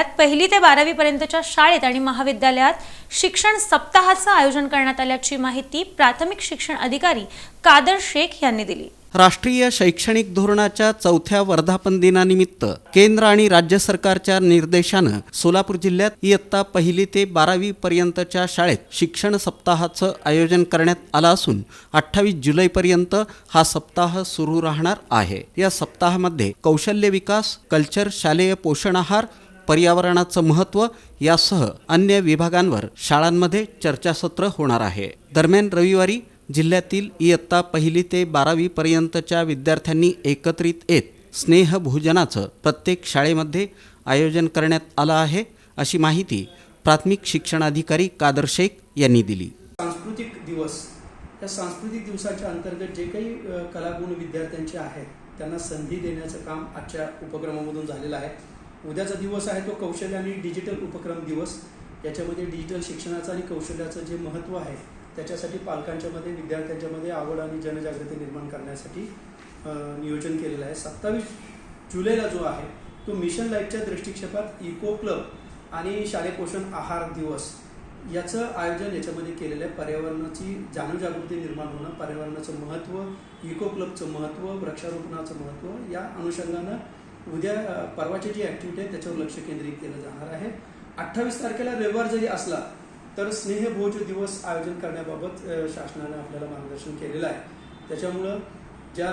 जिल्ह्यात पहिली ते बारावी पर्यंतच्या शाळेत आणि महाविद्यालयात शिक्षण सप्ताहाचं आयोजन करण्यात आल्याची माहिती प्राथमिक शिक्षण अधिकारी कादर शेख यांनी दिली. राष्ट्रीय शैक्षणिक धोरणाच्या चौथ्या वर्धापन दिनानिमित्त केंद्र आणि राज्य सरकारच्या निर्देशानं सोलापूर जिल्ह्यात इयत्ता पहिली ते बारावी पर्यंतच्या शाळेत शिक्षण सप्ताहाचं आयोजन करण्यात आलं असून अठ्ठावीस जुलैपर्यंत हा सप्ताह सुरू राहणार आहे. या सप्ताहामध्ये कौशल्य विकास कल्चर शालेय पोषण आहार पर्यावरणाचं महत्त्व यासह अन्य विभागांवर शाळांमध्ये चर्चासत्र होणार आहे. दरम्यान रविवारी जिल्ह्यातील इयत्ता पहिली ते बारावी पर्यंतच्या विद्यार्थ्यांनी एकत्रित येत स्नेहभोजनाचं प्रत्येक शाळेमध्ये आयोजन करण्यात आलं आहे अशी माहिती प्राथमिक शिक्षणाधिकारी कादर शेख यांनी दिली. सांस्कृतिक दिवस. त्या सांस्कृतिक दिवसाच्या अंतर्गत जे काही कलागुण विद्यार्थ्यांचे आहेत त्यांना संधी देण्याचं काम आजच्या उपक्रमामधून झालेलं आहे. उद्याचा दिवस आहे तो कौशल्य आणि डिजिटल उपक्रम दिवस. याच्यामध्ये डिजिटल शिक्षणाचं आणि कौशल्याचं जे महत्त्व आहे त्याच्यासाठी पालकांच्यामध्ये विद्यार्थ्यांच्यामध्ये आवड आणि जनजागृती निर्माण करण्यासाठी नियोजन केलेलं आहे. सत्तावीस जुलैला जो आहे तो मिशन लाईफच्या दृष्टिक्षेपात इको क्लब आणि शालेय पोषण आहार दिवस याचं आयोजन याच्यामध्ये केलेलं आहे. पर्यावरणाची जाणीवजागृती निर्माण होणं पर्यावरणाचं महत्त्व इको क्लबचं महत्त्व वृक्षारोपणाचं महत्त्व या अनुषंगानं उद्या परवाची जी ॲक्टिव्हिटी आहे त्याच्यावर लक्ष केंद्रित केलं जाणार आहे. अठ्ठावीस तारखेला रविवार जरी असला तर स्नेहभोज दिवस आयोजन करण्याबाबत शासनाने आपल्याला मार्गदर्शन केलेलं आहे. त्याच्यामुळं ज्या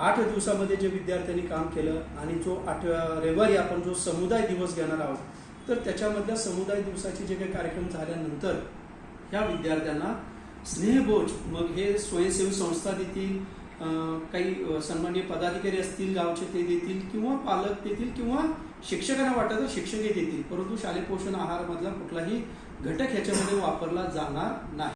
आठ दिवसामध्ये जे विद्यार्थ्यांनी काम केलं आणि जो आठ रविवारी आपण जो समुदाय दिवस घेणार आहोत तर त्याच्यामधल्या समुदाय दिवसाचे जे काही कार्यक्रम झाल्यानंतर ह्या विद्यार्थ्यांना स्नेहभोज मग हे स्वयंसेवी संस्था देतील काही अं, सन्माननीय पदाधिकारी असतील गावचे ते देतील किंवा पालक देतील किंवा शिक्षकांना वाटत तर शिक्षकही देतील परंतु शालेय पोषण आहारमधला कुठलाही घटक ह्याच्यामध्ये वापरला जाणार नाही.